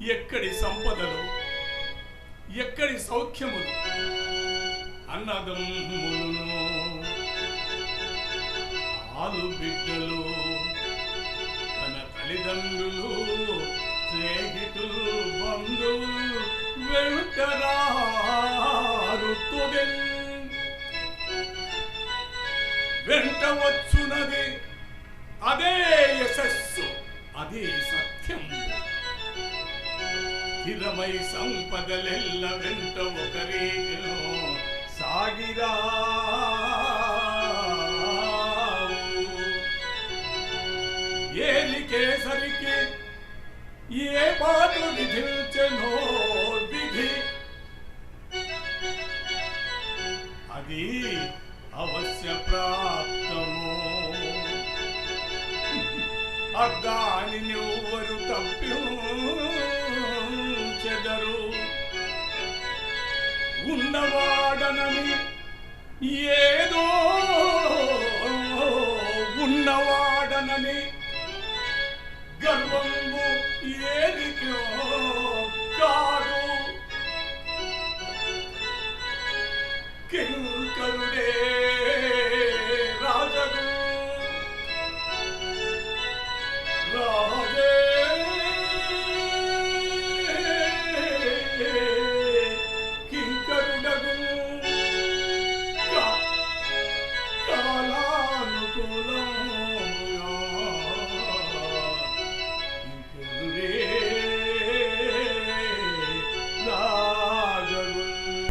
ఎక్కడి సంపదలు ఎక్కడి సౌఖ్యములు? అన్నదమ్ములను ఆలు బిడ్డలు తన తల్లిదండ్రులు స్నేహితులు బంధువులు వెంటరారు వెంట వచ్చునది అదే యశస్సు అదే సత్యం. స్థిరమై సంపదలెల్ల వెంట ఒక రీతిలో సాగిరా. ఏలికేసరికి ఏ పాటు విధించనో విధి. అది అవశ్య ప్రాప్తము. అద్దాని నువ్వరు తప్పు ఉన్నవాడనని ఏదో ఉన్నవాడనని గర్వంబు